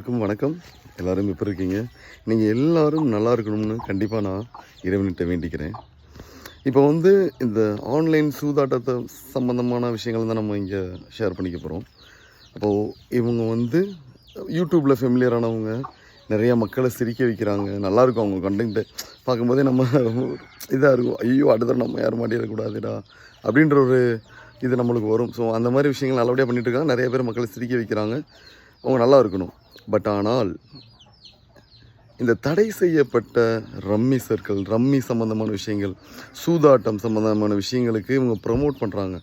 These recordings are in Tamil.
எல்லாருக்கும் வணக்கம். எல்லாரும் எப்படி இருக்கீங்க? நீங்கள் எல்லோரும் நல்லா இருக்கணும்னு கண்டிப்பாக நான் இறைவன்கிட்ட வேண்டிக்கிறேன். இப்போ வந்து இந்த ஆன்லைன் சூதாட்டத்தை சம்மந்தமான விஷயங்கள் தான் நம்ம இங்கே ஷேர் பண்ணிக்க போகிறோம் அப்போது இவங்க வந்து யூடியூப்பில் ஃபெமிலியரானவங்க நிறையா மக்களை சிரிக்க வைக்கிறாங்க. நல்லாயிருக்கும் அவங்க கண்டென்ட்டு பார்க்கும்போதே நம்ம இதாக இருக்கும். ஐயோ அடுத்த நம்ம யாரும் மாட்டிடக்கூடாதுடா அப்படின்ற ஒரு இது நம்மளுக்கு வரும். ஸோ அந்த மாதிரி விஷயங்கள் நல்லபடியாக பண்ணிகிட்டு இருக்காங்க. நிறைய பேர் மக்களை சிரிக்க வைக்கிறாங்க. அவங்க நல்லா இருக்கணும். பட் ஆனால் இந்த தடை செய்யப்பட்ட ரம்மி சர்க்கிள் ரம்மி சம்மந்தமான விஷயங்கள் சூதாட்டம் சம்மந்தமான விஷயங்களுக்கு இவங்க ப்ரமோட் பண்ணுறாங்க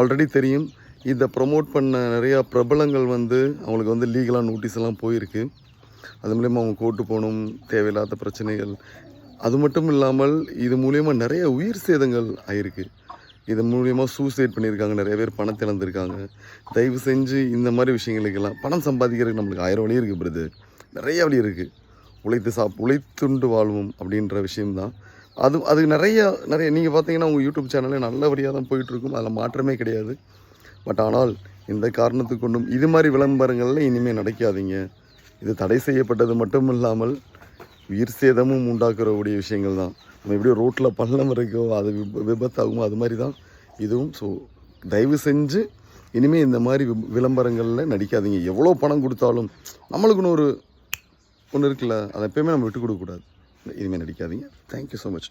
ஆல்ரெடி தெரியும் இதை ப்ரமோட் பண்ண நிறையா பிரபலங்கள் வந்து அவங்களுக்கு வந்து லீகலாக நோட்டீஸ் எல்லாம் போயிருக்கு. அது மூலயமா அவங்க கோர்ட்டு போகணும் தேவையில்லாத பிரச்சனைகள். அது மட்டும் இல்லாமல் இது மூலயமா நிறைய உயிர் சேதங்கள் ஆயிருக்கு. இது மூலியமாக சூசைட் பண்ணியிருக்காங்க நிறைய பேர் பணத்தை இழந்திருக்காங்க தயவு செஞ்சு இந்த மாதிரி விஷயங்களுக்கெல்லாம் பணம் சம்பாதிக்கிறதுக்கு நம்மளுக்கு ஆயிரம் வழி இருக்குது பிரது நிறைய வழி இருக்குது உழைத்து சாப் உழைத்துண்டு வாழ்வோம் அப்படின்ற விஷயம்தான். அது அது நிறைய நிறைய நீங்கள் பார்த்தீங்கன்னா உங்கள் யூடியூப் சேனலே நல்லபடியாக தான் போயிட்டுருக்கும். அதில் மாற்றமே கிடையாது. பட் ஆனால் இந்த காரணத்துக்கு கொண்டும் இது மாதிரி விளம்பரங்களில் இனிமேல் நடக்காதீங்க. இது தடை செய்யப்பட்டது மட்டும் இல்லாமல் உயிர் சேதமும் உண்டாக்குறக்கூடிய விஷயங்கள் தான் நம்ம எப்படி ரோட்டில் பள்ளம் இருக்கோ அது விப- விபத்தாகுமோ அது மாதிரி தான் இதுவும். ஸோ தயவு செஞ்சு இனிமேல் இந்த மாதிரி வி- விளம்பரங்களில் நடிக்காதீங்க. எவ்வளோ பணம் கொடுத்தாலும் நம்மளுக்குன்னு ஒரு ஒன்று இருக்குல்ல அதை எப்பயுமே நம்ம விட்டு கொடுக்கக்கூடாது இனிமேல் நடிக்காதீங்க. Thank you so much